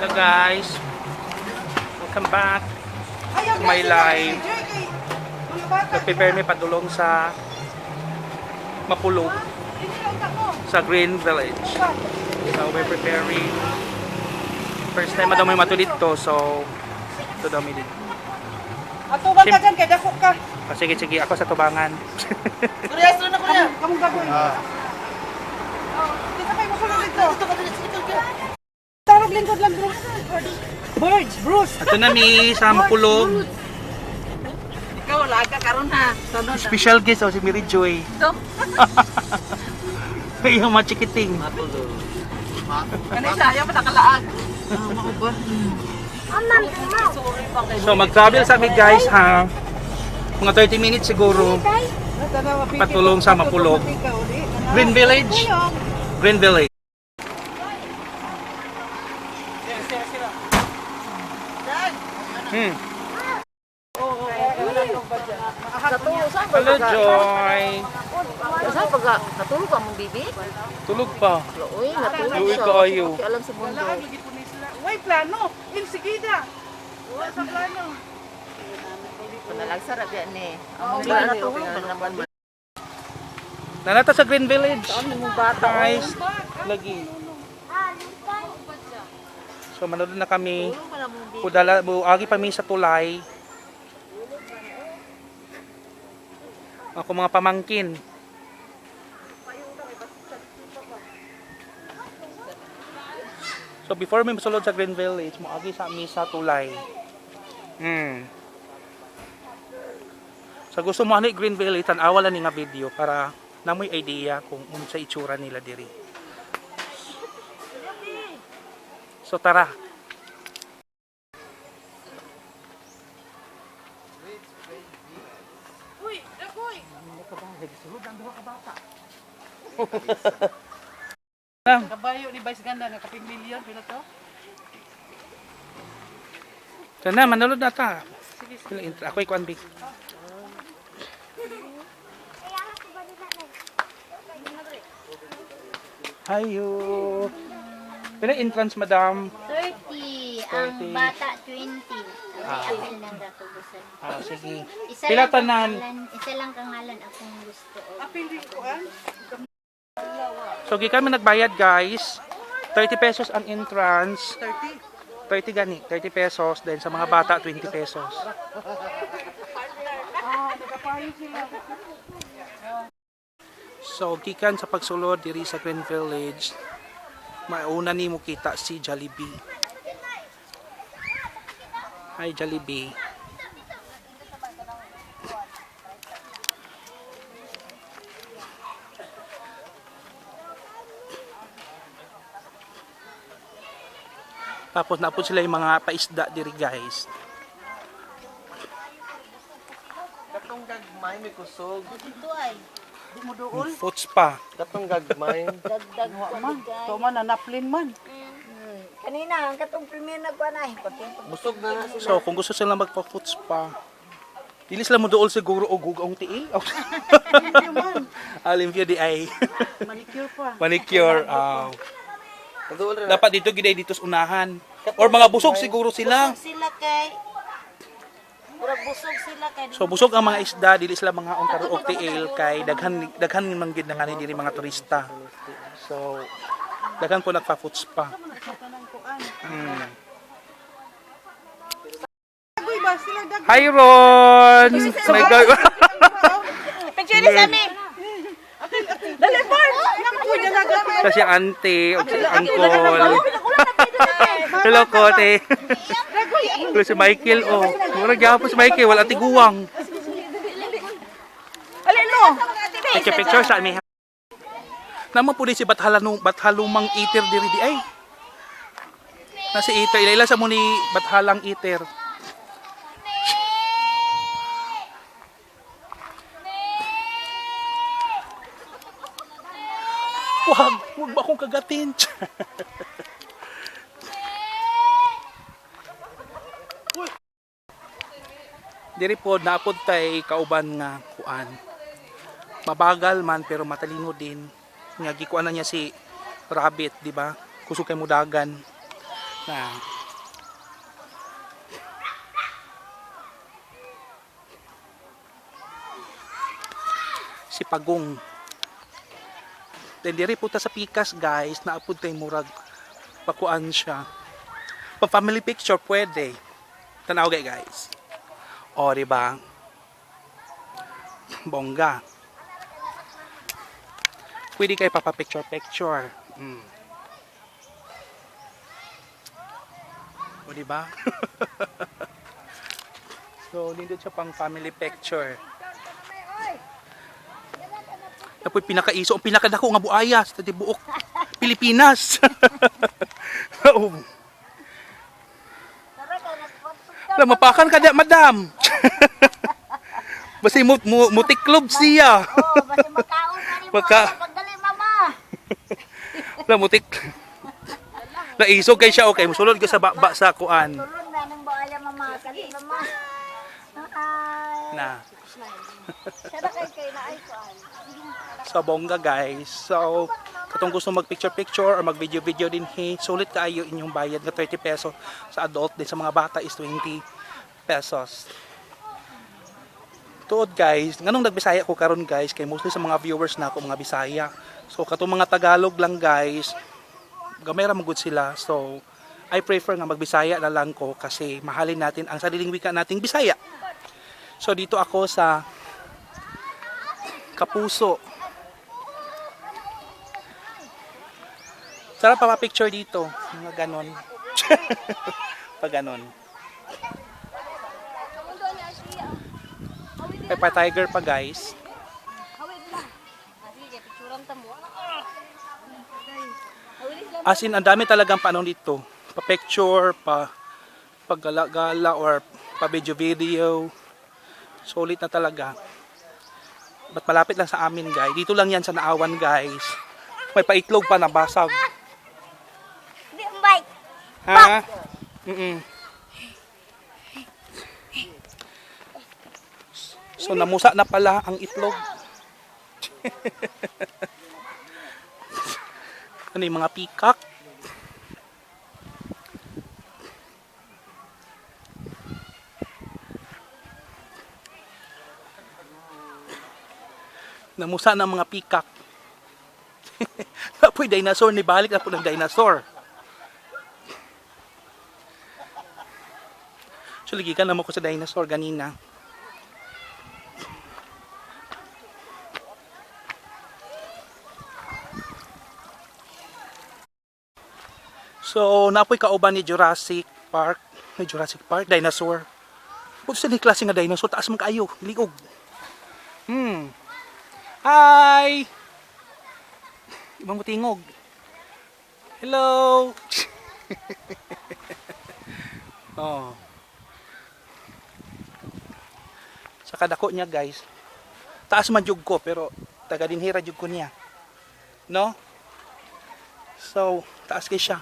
Hello guys. Welcome back to my live. Nag-prepare mi padulong sa Mapulog sa Green Village. So we're preparing first time daw may mato dito so ito daw mi dito. Ato ba ka dyan kay dako ka? Ah, sige sige ako sa tubangan. Kuya, astro na kuya. Kamong gagawin. Kita kayo masulog dito. Tarog lingkod lang Bruce. Birds, Bruce. Ito na mi sa Mapulog. Ikaw laga karon ha. Special guest oh, si Mary Joy. Ito. Ay, yung mga chikiting. Kanina ayaw pa ba? So mag-travel sa amin guys ha. Mga 30 minutes siguro. Patulong sa Mapulog. Green Village. Green Village. Hmm. Hello Joy. Saan pag natulog ka mong bibi? Tulog pa. Uy, natulog Uy, kaayo. Alam sa mundo. Way plano. Insigida. Wala sa plano. Panalagsara yan eh. Ang wala mga natulog. ka naman. Nanata sa Green Village. Saan mong bata? Guys, lagi. So manood na kami. Tulog pa na mong bibi. Kudala, buagi pa mi sa tulay. Ako mga pamangkin. So before mi masulod sa Green Village, moagi sa mi sa tulay. Hmm. Sa gusto mo ani Green Village, tanawa lang ni nga video para namoy idea kung unsa itsura nila diri. So tara. Uy, dakoy. Lang. Kabayo ni Vice Ganda nga kaping milyon pila to? Sana manulod na ta. Pila intro. Ako ikuan big. Hayo. Pila entrance madam? 30, ang 30. bata 20. Ah. Ay, ako lang gatubusan. Ah, sige. Isa Pila lang tanan? kangalan, isa lang kangalan akong gusto. Apil di ko an. So gi kami nagbayad guys. 30 pesos ang entrance. 30. 30 gani, 30 pesos. Then sa mga bata 20 pesos. So gikan sa pagsulod diri sa Green Village, mauna ni mo kita si Jollibee. Hi Jollibee. Tapos napod sila yung mga paisda diri guys. Katong gagmay may kusog. Dito ay, Dumuduol. Foots pa. Katong gagmay. dagdag Wa pa man. To man nanaplin man. Hmm. Kanina, ang katong premier nagpanay. Pagkinto. Busog na na sila. So, kung gusto sila magpa-foot spa, dili sila mo dool siguro o gugong tiil. Alimpyo di ay. Manicure pa. Manicure. ah. Dapat dito giday dito sa unahan. Or mga busog siguro sila. Busog sila kay... Murag busog sila kay... So busog ang mga isda dili sila mga on karo og tiil kay daghan daghan man gid nga diri mga turista. So daghan po nagpa-foot spa. Hmm. Hi Ron. My God. Picture ni Sammy. Dali Bart. Naku, dyan nagamit. Kasi auntie o si uncle. Hello kote. Hello si Michael oh. Mura gyapon si Michael wala tiguwang. Alin mo? Picture picture sa amin. Naman po di si Bathalanong Bathalumang iter diri di ay. Na si iter ila sa mo ni Bathalang iter. Wag, wag ba akong kagatin? Diri po naapod tay kauban nga kuan mabagal man pero matalino din nga gikuan na niya si rabbit di ba kusog kay mudagan Na. Si Pagong. Then diri po sa Pikas guys, naapod tay murag pakuan siya. Pa family picture pwede. Tanaw gay guys. O, di ba? Bongga. Pwede kayo papapicture-picture. Mm. O, di ba? so, nindot siya pang family picture. Tapos pinakaiso, ang pinakadako nga buaya sa tibuok Pilipinas. oh. Mapakan ka di, madam. Basi mu, mu, mutiklob siya. Oo, ni mo. Maka- Pagdali, mama. Wala, mutik. Naisog kay siya, okay. Musulod ka sa baba sa kuan. Tulon na ng baaya, mama. Kali, mama. Ay. Na. Sa bongga, guys. So, katong gusto mag-picture-picture or mag-video-video din, hey, sulit kaayo inyong bayad na 30 peso sa adult din sa mga bata is 20 pesos. Tuod guys, nganong nagbisaya ko karon guys kay mostly sa mga viewers na ako mga Bisaya. So katong mga Tagalog lang guys, gamay ra magud sila. So I prefer nga magbisaya na lang ko kasi mahalin natin ang sariling wika nating Bisaya. So dito ako sa Kapuso. Sarap pa picture dito, mga ganon. Pag ganon. May pa tiger pa guys. As in, ang dami talagang panong dito. Pa picture, pa paggala-gala or pa video-video. Solid na talaga. Ba't malapit lang sa amin guys. Dito lang yan sa Naawan guys. May paitlog pa na basag. Umbay. Ha? Mm So namusa na pala ang itlog. ano yung mga peacock? Namusa na mga peacock. Napoy dinosaur ni balik na po ng dinosaur. So, ligikan naman ko sa dinosaur ganina. So, napoy kauban ni Jurassic Park. Ni Jurassic Park, dinosaur. Kung sa ni klase nga dinosaur, taas man kaayo, liog. Hmm. Hi! Ibang mutingog. Hello! oh. sa kadako niya guys taas man jug ko pero taga dinhira jug ko niya no so taas kay siya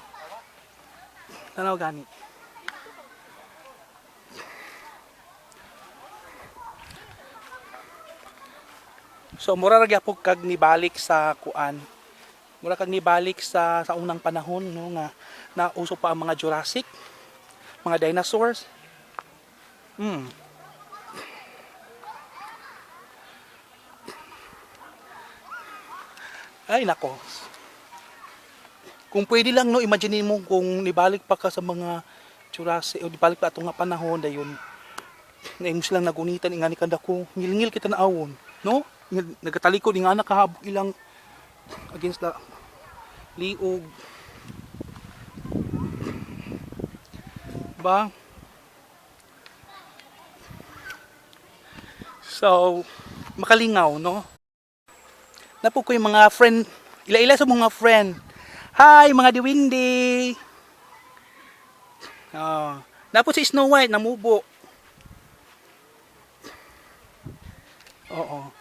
tanaw gani so mura ra gyapon kag nibalik sa kuan mura kag nibalik sa sa unang panahon no nga nauso pa ang mga Jurassic mga dinosaurs hmm Ay nako. Kung pwede lang no, imagine mo kung nibalik pa ka sa mga Jurassic o nibalik pa atong nga panahon dayon. Naing silang nagunitan ingani kanda ko. Ngilngil kita na awon, no? Nagatalikod nga anak kahabog ilang against the liog. Ba? So, makalingaw, no? Napo ko yung mga friend, ila-ila sa mga friend. Hi, mga diwindi. Oh, napo si Snow White namubo. Oo.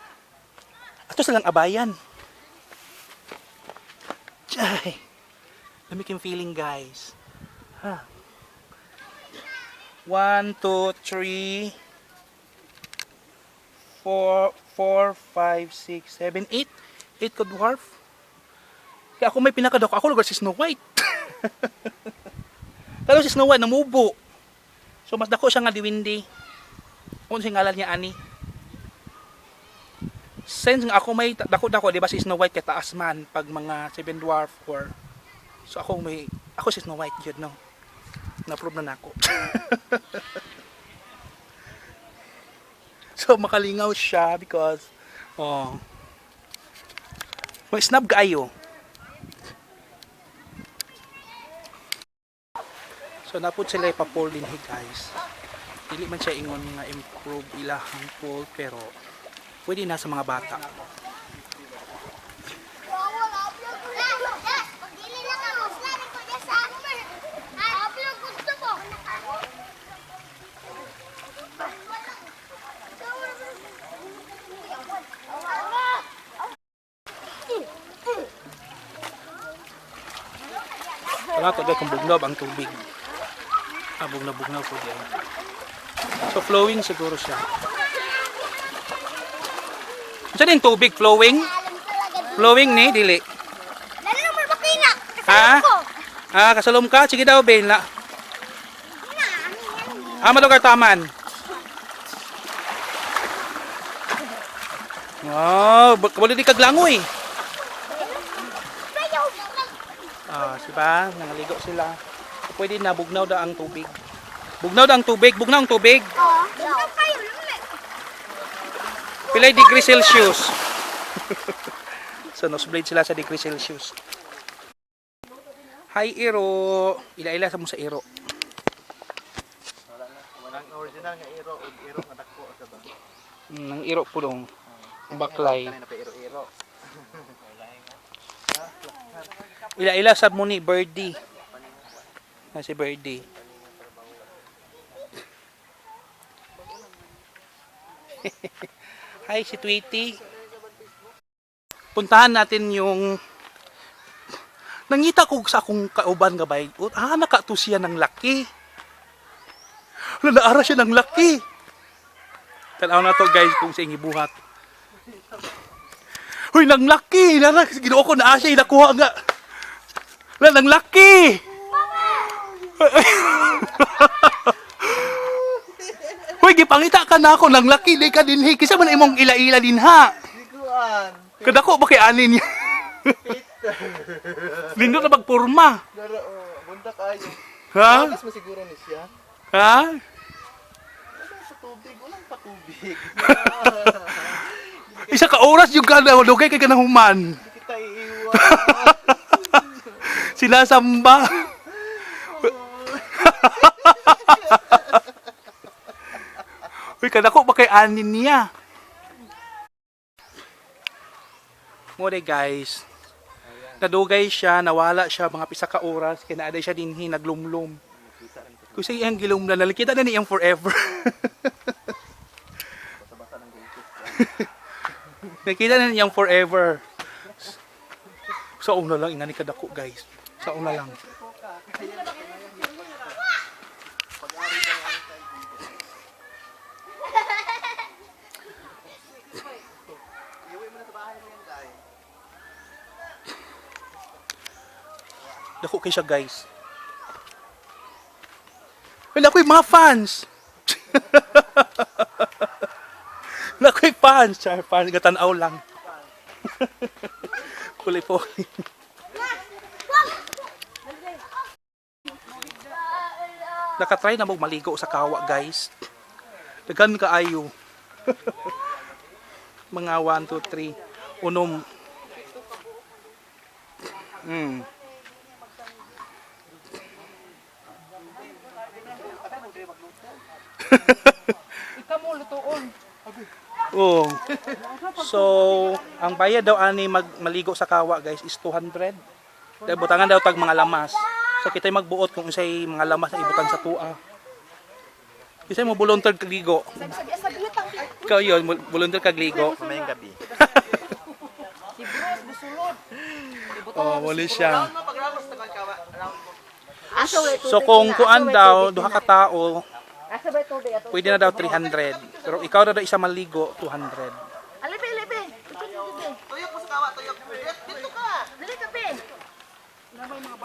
Ato silang abayan. Chay. Lamig yung feeling, guys. Ha. One, two, three, four, four, five, six, seven, eight. Eight ka dwarf. Kaya ako may pinakadako. Ako lugar si Snow White. kayo si Snow White namubo. So mas dako siya nga diwindi. Kung si ngalan niya ani. Since nga ako may dako-dako, di ba si Snow White kay taas man pag mga Seven Dwarf or So ako may ako si Snow White yun no. Na-prove na nako. so makalingaw siya because oh may snap kayo. So napud sila ipapol din hey guys. Dili man siya ingon nga improve ilahang pool pero pwede na sa mga bata. Wala to kung bugnaw ang tubig. Ah, bugnaw-bugnaw po diyan. So flowing siguro siya. Diyan yung tubig flowing? Flowing ni dili. Lalo mo makina. Ha? Ah, kasalom ka. Sige daw, Ben. La. Ah, malugar taman. Wow, oh, kabalo di kaglangoy. Ah, si ba? Nangaligo sila. Pwede na bugnaw da ang tubig. Bugnaw da ang tubig, bugnaw ang tubig. Oh, kayo lumet. Pilay degree Celsius. so, nosebleed sila sa degree Celsius. Hi, Iro. Ila-ila sa mo sa Iro. Ang original nga iro, ug iro nga dako sa ba. Nang Iro po dong. Baklay. Ila-ila sa mo ni Birdie. Na si Birdie. Hi, si Tweety. Puntahan natin yung Nangita ko sa akong kauban nga bay. Ah, nakato siya ng laki. Wala, naara siya ng laki. Tanaw na to guys kung sa ingi buhat. Hoy, nang laki! Nara, ginoo ko na siya, nakuha nga. Wala, nang laki! Gipangita ka na ako, nang laki, di ka dinhi. Kisa man imong ila-ila din ha. Kadako ba kay anin niya? Lindo na magpurma. Oh, bunda kayo. Ha? Takas mo siguro ni siya. Ha? Sa tubig, walang patubig. Isa ka oras yung ka na lugay kay kanahuman. Hindi kita iiwan. Sinasamba. Uy, kadako ba kay anin niya? Mure guys. Nadugay siya, nawala siya mga pisa ka oras, kinaaday siya dinhi naglumlum. Kasi iyang gilom na nakita na niyang forever. Nakita na niyang forever. Sa una lang, ingani kadako guys. Sa una lang. Dako kay siya guys. Wala ko'y mga fans. Wala ko'y fans. Char, fans. Gatanaw lang. Kulay po. Nakatry na mo maligo sa kawa guys. Dagan kaayo. Mga 1, 2, 3. Unom. Mm. Lutuon. Oo. So, ang bayad daw ani mag maligo sa kawa guys is 200. Dahil butangan daw tag mga lamas. So kita magbuot kung isay mga lamas na ibutan sa tua. Isa mo volunteer kagligo. Ikaw yun, volunteer kagligo. Mamayang gabi. Oh, wala siya. So kung kuan daw, duha ka tao, Aso ba tubig ato? pwede na daw 300. Pero ikaw na daw isa maligo, 200. Alibe, alibe. Tuyok mo sa kawa, tuyok. Dito ka. Dali ka, pe.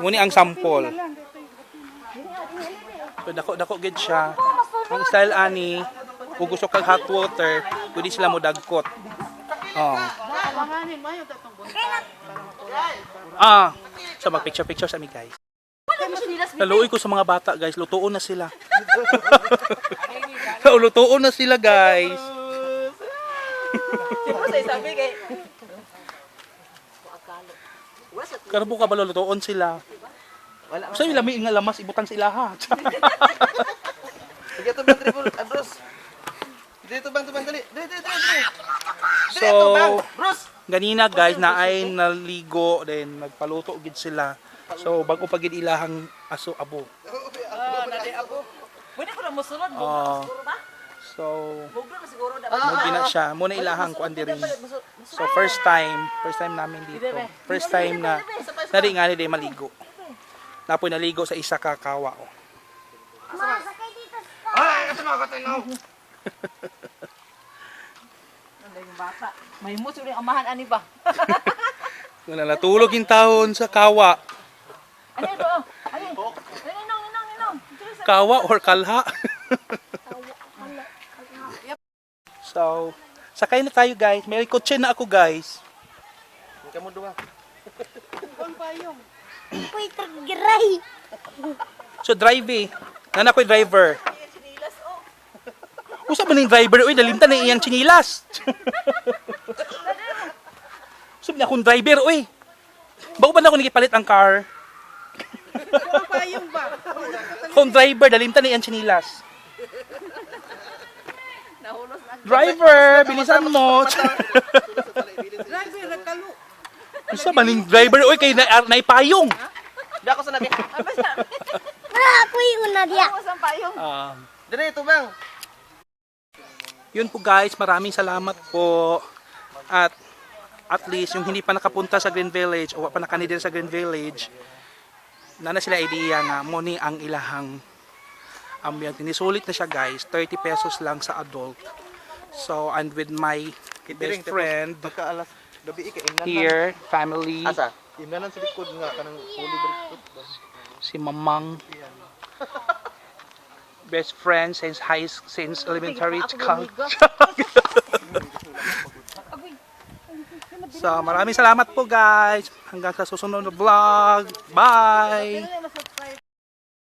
Muni ang sample. So dako dako gid siya. Ang style ani, kung gusto kag hot water, pwede sila mo dagkot. Oh. Ah, so mag picture picture sa mi guys. Naluoy ko sa mga bata guys, lutuon na sila. lutuon na sila guys. Kay... Karbo ka ba lutuon sila? Wala. Sa ila may nga lamas ibutan sa ilaha. Sige to bang Abros. Dito bang, to bang, dali. Dali, dali, dali. so, Bros! ganina guys na ay naligo then nagpaluto gid sila. So bago pa gid ilahang aso abo. Ko musunod. Bugro Ah. na siguro ba? So na siguro. mo gina siya, mo na ilahang kuan diri. So first time, first time namin dito. First time na nari nga ni day maligo. Napoy naligo sa isa ka kawa. Oh. Dito. Ano yung bata? May yung amahan ani ba? Wala natulog yung taon sa kawa. Ano ito? oh? Ano? Ano inong inong inong? Kawa or kalha. so, sakay na tayo guys. May kotse na ako guys. Kamu dua. Uy, tergerai. So drive eh. Nana ko'y driver. Usa ba ning driver? Uy, nalimtan na iyang chinilas. Sabi na akong driver, uy. Bago ba na ako nagipalit ang car? Ang payong ba? Kung driver, nalimtan na iyang chinilas. Nahulos na. Driver, bilisan mo. Driver, nagkalo. Usa ba ning driver? Uy, kay na, naipayong. Di ako sa nabi. Ah, ako yung una dia. Ano sa payong? Um, Dali, ito bang. yun po guys, maraming salamat po. At at least yung hindi pa nakapunta sa Green Village o pa nakanidin sa Green Village, na na sila idea na muni ang ilahang ambient. Nisulit na siya guys, 30 pesos lang sa adult. So, and with my best friend here, family, Asa? Imnanan sa likod nga, kanang fully brick. si Mamang, best friend since high since elementary school. So, maraming salamat po guys. Hanggang sa susunod na vlog. Bye!